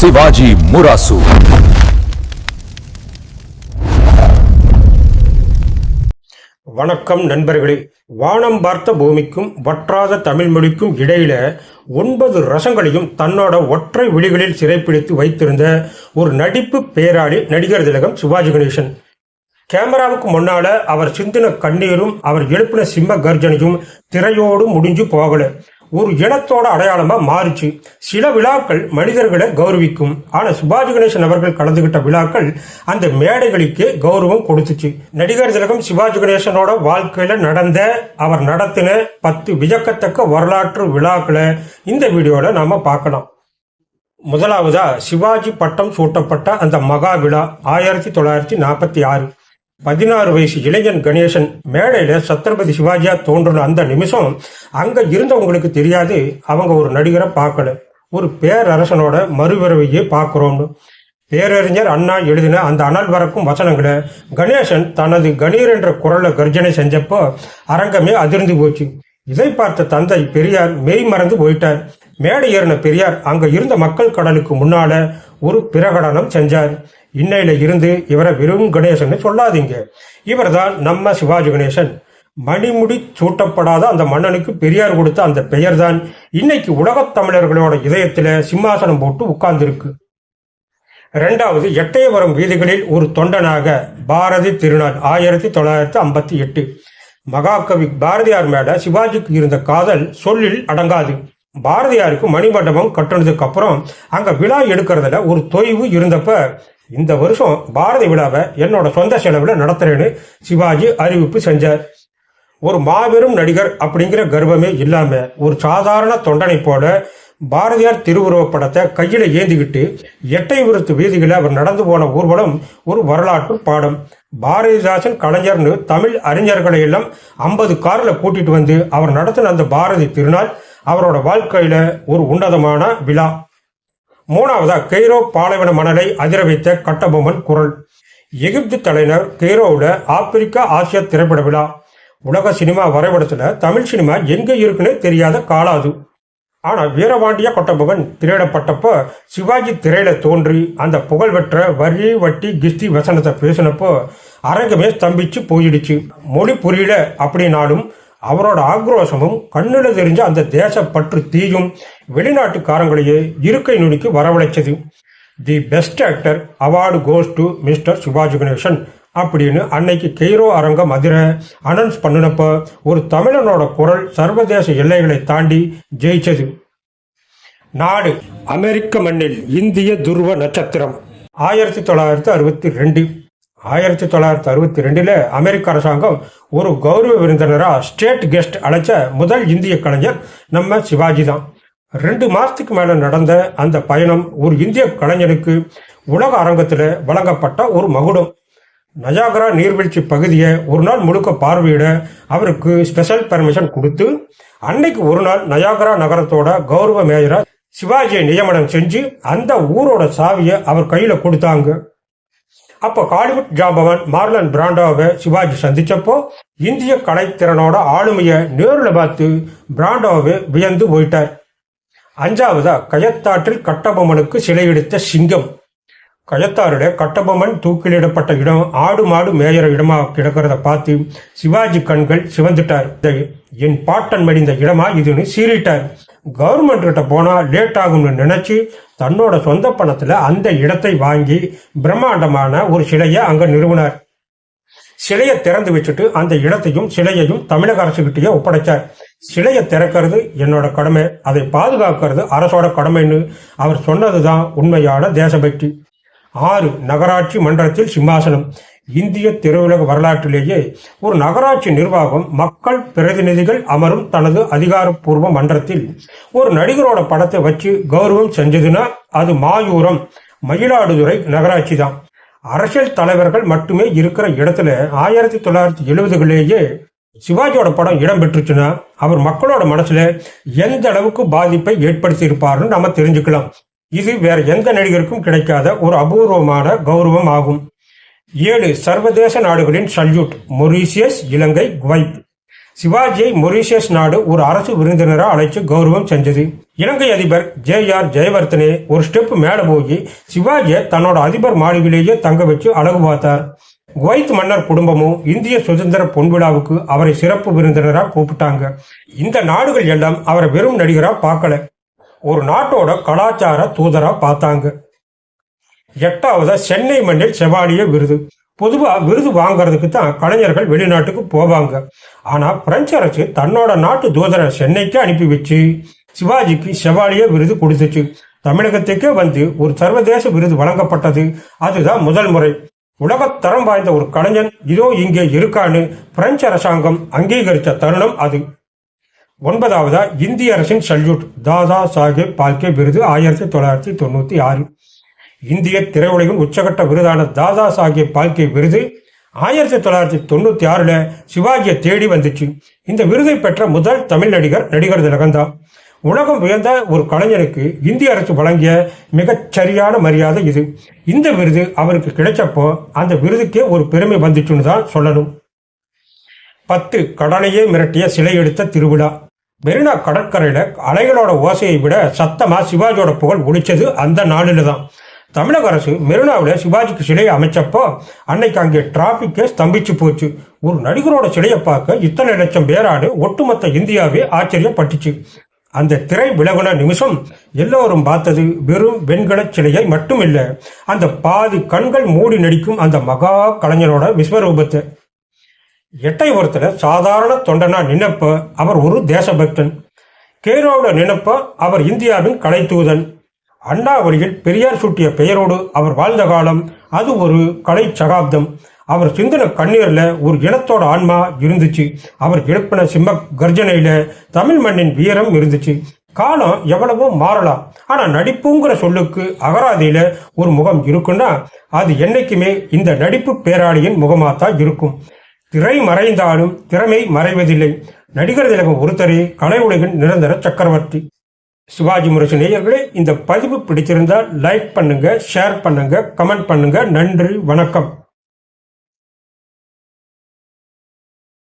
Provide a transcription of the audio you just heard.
శివాజీ మురాసు வணக்கம் நண்பர்களே வானம் பார்த்த பூமிக்கும் வற்றாத தமிழ் மொழிக்கும் இடையில ஒன்பது ரசங்களையும் தன்னோட ஒற்றை விழிகளில் சிறைப்பிடித்து வைத்திருந்த ஒரு நடிப்பு பேராளி நடிகர் திலகம் சிவாஜி கணேசன் கேமராவுக்கு முன்னால அவர் சிந்தின கண்ணீரும் அவர் எழுப்பின சிம்ம கர்ஜனையும் திரையோடு முடிஞ்சு போகல ஒரு இனத்தோட அடையாளமா மாறுச்சு. சில விழாக்கள் மனிதர்களை கௌரவிக்கும். ஆனா சிவாஜி கணேசன் அவர்கள் கலந்துகிட்ட விழாக்கள் அந்த மேடைகளுக்கே கௌரவம் கொடுத்துச்சு. நடிகர் திலகம் சிவாஜி கணேசனோட வாழ்க்கையில நடந்த அவர் நடத்தின பத்து வியக்கத்தக்க வரலாற்று விழாக்களை இந்த வீடியோல நாம பார்க்கலாம். முதலாவதா சிவாஜி பட்டம் சூட்டப்பட்ட அந்த மகா விழா ஆயிரத்தி தொள்ளாயிரத்தி நாற்பத்தி ஆறு. பதினாறு வயசு இளைஞன் கணேசன் மேடையில சத்ரபதி சிவாஜியா தோன்றின அந்த நிமிஷம் அங்க இருந்தவங்களுக்கு தெரியாது. அவங்க ஒரு நடிகரை பார்க்கல. ஒரு பேரரசனோட மறுபிறவையே பார்க்குறோம்னு. பேரறிஞர் அண்ணா எழுதின அந்த அனல் வரக்கும் வசனங்களை கணேசன் தனது கணீர் என்ற குரலை கர்ஜனை செஞ்சப்போ அரங்கமே அதிர்ந்து போச்சு. இதை பார்த்த தந்தை பெரியார் மெய் மறந்து போயிட்டார். மேடை ஏறின பெரியார் அங்க இருந்த மக்கள் கடலுக்கு முன்னால ஒரு பிரகடனம் செஞ்சார். இன்னையில இருந்து இவரை வெறும் கணேசன் சொல்லாதீங்க. இவர்தான் நம்ம சிவாஜி கணேசன். மணிமுடி சூட்டப்படாத அந்த மன்னனுக்கு பெரியார் கொடுத்த அந்த பெயர்தான் இன்னைக்கு உலகத் தமிழர்களோட இதயத்துல சிம்மாசனம் போட்டு உட்கார்ந்திருக்கு. இரண்டாவது எட்டயபுரம் வீதிகளில் ஒரு தொண்டனாக பாரதி திருநாள் ஆயிரத்தி தொள்ளாயிரத்தி ஐம்பத்தி எட்டு. மகாகவி பாரதியார் மேல சிவாஜிக்கு இருந்த காதல் சொல்லில் அடங்காது. பாரதியாருக்கு மணிமண்டபம் கட்டினதுக்கு அப்புறம் அங்க விழா எடுக்கிறதுல ஒரு தொய்வு இருந்தப்ப இந்த வருஷம் பாரதி விழாவை என்னோட சொந்த செலவில் நடத்துறேன்னு சிவாஜி அறிவிப்பு செஞ்சார். ஒரு மாபெரும் நடிகர் அப்படிங்கிற கர்வமே இல்லாம ஒரு சாதாரண தொண்டனை போல பாரதியார் திருவுருவப் படத்தை கையில ஏந்திக்கிட்டு எட்டைபுரத்து வீதிகளில் அவர் நடந்து போன ஊர்வலம் ஒரு வரலாற்று பாடம். பாரதிதாசன் கலைஞர்னு தமிழ் அறிஞர்களை எல்லாம் ஐம்பது காரில் கூட்டிட்டு வந்து அவர் நடத்தின அந்த பாரதி திருநாள் அவரோட வாழ்க்கையில ஒரு உன்னதமான விழா. மூணாவதா கெய்ரோ பாலைவன மணலை அதிர வைத்த கட்டபொம்மன் குரல். எகிப்து தலைநகர் கெய்ரோவில் ஆப்பிரிக்கா ஆசியா திரைப்பட விழா. உலக சினிமா வரைபடத்தில் தமிழ் சினிமா எங்கே இருக்குன்னு தெரியாத காலாது ஆனால் வீரபாண்டிய கொட்டபொம்மன் திரையிடப்பட்டப்போ சிவாஜி திரையில தோன்றி அந்த புகழ்பெற்ற வரி வட்டி கிஸ்தி வசனத்தை பேசினப்போ அரங்கமே ஸ்தம்பிச்சு போயிடுச்சு. மொழி புரியல அப்படின்னாலும் அவரோட ஆக்ரோஷமும் கண்ணில் தெரிஞ்ச அந்த தேசப்பற்று தீயும் வெளிநாட்டுக்காரங்களையே இருக்கை நுனிக்கு வரவழைச்சது. The best actor award goes to mister Sivaji Ganesan அப்படின்னு அன்னைக்கு கெய்ரோ அரங்கம் அதிர அனௌன்ஸ் பண்ணினப்ப ஒரு தமிழனோட குரல் சர்வதேச எல்லைகளை தாண்டி ஜெயிச்சது. நாடு அமெரிக்க மண்ணில் இந்திய துருவ நட்சத்திரம். ஆயிரத்தி தொள்ளாயிரத்தி அறுபத்தி ரெண்டு. ஆயிரத்தி தொள்ளாயிரத்தி அறுபத்தி ரெண்டில் அமெரிக்க அரசாங்கம் ஒரு கௌரவ விருந்தினராக ஸ்டேட் கெஸ்ட் அழைச்ச முதல் இந்திய கலைஞர் நம்ம சிவாஜி தான். ரெண்டு மாதத்துக்கு மேலே நடந்த அந்த பயணம் ஒரு இந்திய கலைஞனுக்கு உலக அரங்கத்தில் வழங்கப்பட்ட ஒரு மகுடம். நஜாகரா நீர்வீழ்ச்சி பகுதியை ஒரு நாள் முழுக்க பார்வையிட அவருக்கு ஸ்பெஷல் பெர்மிஷன் கொடுத்து அன்னைக்கு ஒரு நாள் நயாகரா நகரத்தோட கௌரவ மேஜராக சிவாஜியை நியமனம் செஞ்சு அந்த ஊரோட சாவியை அவர் கையில் கொடுத்தாங்க. அப்போ காலிவுட் ஜாம்பவன் மார்லன் பிராண்டோவை சிவாஜி சந்திச்சப்போ இந்திய கலைத்திறனோட ஆளுமையை நேரில் பார்த்து பிராண்டோவை வியந்து போயிட்டார். அஞ்சாவதா கயத்தாற்றில் கட்டபொம்மனுக்கு சிலை எடுத்த சிங்கம். கயத்தாறுட கட்டபொம்மன் தூக்கிலிடப்பட்ட இடம் ஆடு மாடு மேயற இடமா கிடக்கிறத பார்த்து சிவாஜி கண்கள் சிவந்துட்டார். என் பாட்டன் மடிந்த இடமா இதுன்னு சீறிட்டார். கவர்மெண்ட்கிட்ட போனால் லேட் ஆகும்னு நினச்சி தன்னோட சொந்த பணத்தில் அந்த இடத்தை வாங்கி பிரம்மாண்டமான ஒரு சிலையை அங்கே நிறுவினார். சிலையை திறந்து வச்சுட்டு அந்த இடத்தையும் சிலையையும் தமிழக அரசுகிட்டயே ஒப்படைச்சார். சிலையை திறக்கிறது என்னோட கடமை. அதை பாதுகாக்கிறது அரசோட கடமைன்னு அவர் சொன்னதுதான் உண்மையான தேசபக்தி. ஆறு நகராட்சி மன்றத்தில் சிம்மாசனம். இந்திய திரையுலக வரலாற்றிலேயே ஒரு நகராட்சி நிர்வாகம் மக்கள் பிரதிநிதிகள் அமரும் தனது அதிகாரப்பூர்வ மன்றத்தில் ஒரு நடிகரோட படத்தை வச்சு கௌரவம் செஞ்சதுன்னா அது மாயூரம். மயிலாடுதுறை நகராட்சி தான். அரசியல் தலைவர்கள் மட்டுமே இருக்கிற இடத்துல ஆயிரத்தி தொள்ளாயிரத்தி எழுபதுகளிலேயே சிவாஜியோட படம் இடம் பெற்றுச்சுன்னா அவர் மக்களோட மனசுல எந்த அளவுக்கு பாதிப்பை ஏற்படுத்தி இருப்பாருன்னு நம்ம தெரிஞ்சுக்கலாம். இது வேற எந்த நடிகருக்கும் கிடைக்காத ஒரு அபூர்வமான கௌரவம் ஆகும். ஏழு சர்வதேச நாடுகளின் சல்யூட் மொரீசியஸ் இலங்கை குவைத். சிவாஜியை மொரீஷியஸ் நாடு ஒரு அரசு விருந்தினராக அழைச்சு கௌரவம் செஞ்சது. இலங்கை அதிபர் ஜே ஆர் ஜெயவர்தனே ஒரு ஸ்டெப் மேல போய் சிவாஜியை தன்னோட அதிபர் மாளிகையிலேயே தங்க வச்சு அழகு பார்த்தார். குவைத் மன்னர் குடும்பமும் இந்திய சுதந்திர பொன்விழாவுக்கு அவரை சிறப்பு விருந்தினராக கூப்பிட்டாங்க. இந்த நாடுகள் எல்லாம் அவரை வெறும் நடிகராக பார்க்கல. ஒரு நாட்டோட கலாச்சார தூதரா பார்த்தாங்க. எட்டாவதா சென்னை மண்ணில் செவாலிய விருது. பொதுவாக விருது வாங்குறதுக்கு தான் கலைஞர்கள் வெளிநாட்டுக்கு போவாங்க. ஆனால் பிரெஞ்சு அரசு தன்னோட நாட்டு தூதரை சென்னைக்கு அனுப்பி வச்சு சிவாஜிக்கு செவாலிய விருது கொடுத்துச்சு. தமிழகத்துக்கே வந்து ஒரு சர்வதேச விருது வழங்கப்பட்டது. அதுதான் முதல் முறை. உலகத்தரம் வாய்ந்த ஒரு கலைஞன் இதோ இங்கே இருக்கான்னு பிரெஞ்சு அரசாங்கம் அங்கீகரித்த தருணம் அது. ஒன்பதாவதா இந்திய அரசின் சல்யூட் தாதா சாஹேப் பால்கே விருது ஆயிரத்தி தொள்ளாயிரத்தி தொண்ணூத்தி ஆறு. இந்திய திரையுலகின் உச்சகட்ட விருதான தாதா சாஹேப் பால்கே விருது ஆயிரத்தி தொள்ளாயிரத்தி தொண்ணூற்றி ஆறில் சிவாஜியை தேடி வந்துச்சு. இந்த விருதை பெற்ற முதல் தமிழ் நடிகர் நடிகர் திலகம்தான் உலகம் உயர்ந்த ஒரு கலைஞனுக்கு இந்திய அரசு வழங்கிய மிகச் சரியான மரியாதை இது. இந்த விருது அவருக்கு கிடைச்சப்போ அந்த விருதுக்கே ஒரு பெருமை வந்துச்சுன்னு தான் சொல்லணும். பத்து கடலையே மிரட்டிய சிலை எடுத்த திருவிழா. மெரினா கடற்கரையில் அலைகளோட ஓசையை விட சத்தமாக சிவாஜியோட புகழ் ஒழிச்சது அந்த நாளில் தான் தமிழக அரசு மெரினாவில் சிவாஜிக்கு சிலையை அமைச்சப்போ அன்னைக்கு அங்கே டிராஃபிக்கே ஸ்தம்பிச்சு போச்சு. ஒரு நடிகரோட சிலையை பார்க்க இத்தனை லட்சம் பேராடு ஒட்டுமொத்த இந்தியாவே ஆச்சரியப்பட்டுச்சு. அந்த திரை விலகுன நிமிஷம் எல்லோரும் பார்த்தது வெறும் வெண்கலச் சிலையை மட்டும் இல்லை அந்த பாதி கண்கள் மூடி நடிக்கும் அந்த மகா கலைஞரோட விஸ்வரூபத்தை. எட்டை ஒருத்தர சாதாரண தொண்டனா நினைப்ப அவர் ஒரு தேசபக்தன். கேரோட நினைப்ப அவர் இந்தியாவின் கலை தூதன் அண்ணாவளியில் பெரியார் சூட்டிய பெயரோடு அவர் வாழ்ந்த காலம் அது ஒரு கலை சகாப்தம். அவர் சிந்தன கண்ணீரில் ஒரு இனத்தோட ஆன்மா இருந்துச்சு. அவர் எழுப்பின சிம்ம கர்ஜனையில தமிழ் மண்ணின் வீரம் இருந்துச்சு. காலம் எவ்வளவோ மாறலாம். ஆனா நடிப்புங்கிற சொல்லுக்கு அகராதியில ஒரு முகம் இருக்குன்னா அது என்னைக்குமே இந்த நடிப்பு பேராளியின் முகமாத்தான் இருக்கும். திரை மறைந்தாலும் திறமை மறைவதில்லை. நடிகர் திலகம் ஒருத்தரே கலை உலகின் நிரந்தர சக்கரவர்த்தி. சிவாஜி முரசு நேயர்களே இந்த பதிவு பிடிச்சிருந்தால் லைக் பண்ணுங்க ஷேர் பண்ணுங்க கமெண்ட் பண்ணுங்க. நன்றி வணக்கம்.